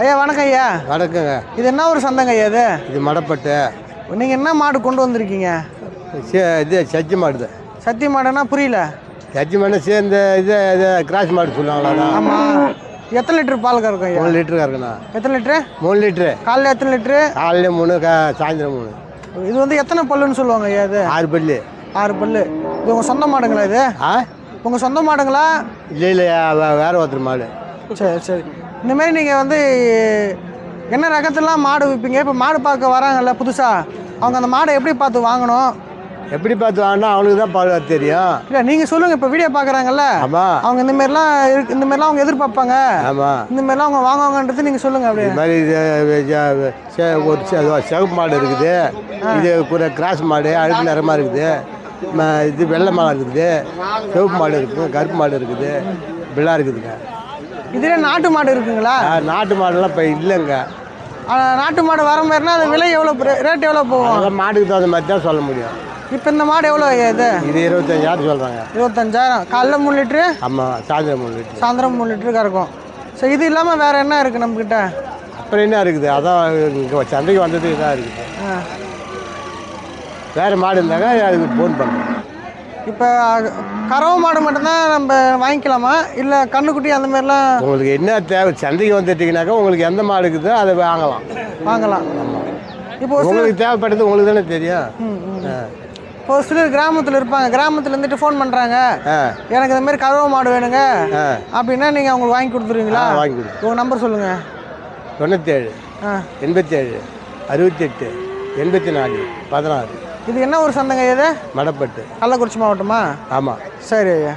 ஐயா வணக்கம் ஐயா. வணக்கங்க. இது என்ன ஒரு சந்தைங்க ஐயா இது? இது மடப்பட்டு. நீங்கள் என்ன மாடு கொண்டு வந்திருக்கீங்க? சே- இது சச்சி மாடு சத்திய மாடுனா புரியல. சச்சி மாடு சேர்ந்த இது இது கிராஸ் மாடு சொல்லுவாங்களாண்ணா ஆமாம் எத்தனை லிட்டர் பால் கறக்கும் ஐயா? மூணு லிட்டரு கறக்குண்ணா எத்தனை லிட்டரு? மூணு லிட்ரு காலைல எத்தனை லிட்டரு? காலையில் மூணு கா சாயந்தரம் மூணு. இது வந்து எத்தனை பல்லுன்னு சொல்லுவாங்க ஐயா இது? ஆறு பல்லு. ஆறு பல்லு. இது உங்கள் சொந்த மாடுங்களா இது? ஆ? உங்கள் சொந்த மாடுங்களா? இல்லை இல்லை வேற ஒருத்தர் மாடு. சரி சரி. இந்த மாதிரி நீங்கள் வந்து என்ன ரகத்துலாம் மாடு விற்பீங்க இப்போ மாடு பார்க்க வராங்கல்ல புதுசாக அவங்க அந்த மாடை எப்படி பார்த்து வாங்கணும்? எப்படி பார்த்து வாங்கினா அவனுக்கு தான் பால் தெரியும். இல்லை நீங்கள் சொல்லுங்கள் இப்போ வீடியோ பார்க்குறாங்கல்ல. ஆமாம் அவங்க இந்த மாதிரிலாம் இருக்கு இந்த மாதிரிலாம் அவங்க எதிர்பார்ப்பாங்க. ஆமாம் இந்த மாதிரிலாம் அவங்க வாங்குவாங்கன்றது நீங்கள் சொல்லுங்கள் அப்படியே. இது மாதிரி ஒரு செ- சிவப்பு மாடு இருக்குது. இது கூட கிராஸ் மாடு அழுக்கு நிறமா இருக்குது. ம- இது வெள்ளை மாடு இருக்குது. சிவப்பு மாடு இருக்குது கருப்பு மாடு இருக்குது. இப்படிலாம் இருக்குதுங்க. இதுலேயே நாட்டு மாடு இருக்குங்களா? நாட்டு மாடுலாம் இப்போ இல்லைங்க. நாட்டு மாடு வர மாதிரினா அது விலை எவ்வளோ ரேட் எவ்வளோ போகும்? அதெல்லாம் மாட்டுக்கு தகுந்த மாதிரி தான் சொல்ல முடியும். இப்போ இந்த மாடு எவ்வளோ இது? இது இருபத்தஞ்சாயிரம் சொல்கிறாங்க இருபத்தஞ்சாயிரம். காலைல மூணு லிட்ரு ஆமாம் சாயந்தரம் மூணு லிட்டர். சாயந்தரம் மூணு லிட்டரு கறக்கும். ஸோ இது இல்லாமல் வேறு என்ன இருக்குது நம்மக்கிட்ட அப்புறம் என்ன இருக்குது? அதான் இங்கே சந்தைக்கு வந்தது இதாக இருக்குது. வேறு மாடு இருந்தாங்க அதுக்கு ஃபோன் பண்ணுறேன் இப்போ கறவை மாடு மட்டும்தான் நம்ம வாங்கிக்கலாமா? இல்லை கண்ணுக்குட்டி அந்த மாதிரிலாம் உங்களுக்கு என்ன தேவை? சந்தைக்கு வந்துட்டீங்கன்னாக்கா உங்களுக்கு எந்த மாடு இருக்குதோ அதை வாங்கலாம். வாங்கலாம். இப்போ உங்களுக்கு தேவைப்பட்டது உங்களுக்கு தானே தெரியும். இப்போ ஒரு சிலர் கிராமத்தில் இருப்பாங்க. கிராமத்தில் இருந்துட்டு ஃபோன் பண்ணுறாங்க ஆ. எனக்கு இந்த மாதிரி கறவை மாடு வேணுங்க. ஆ. அப்படின்னா நீங்கள் அவங்களுக்கு வாங்கி கொடுத்துருவீங்களா? வாங்கி கொடு உங்கள் நம்பர் சொல்லுங்கள் தொண்ணூற்றேழு ஆ. எண்பத்தேழு அறுபத்தெட்டு எண்பத்தி நாலு பதினாறு. இது என்ன ஒரு சந்தைங்க இது? மடப்பட்டு. கள்ளக்குறிச்சி மாவட்டமா? ஆமாம் சரி ஐயா.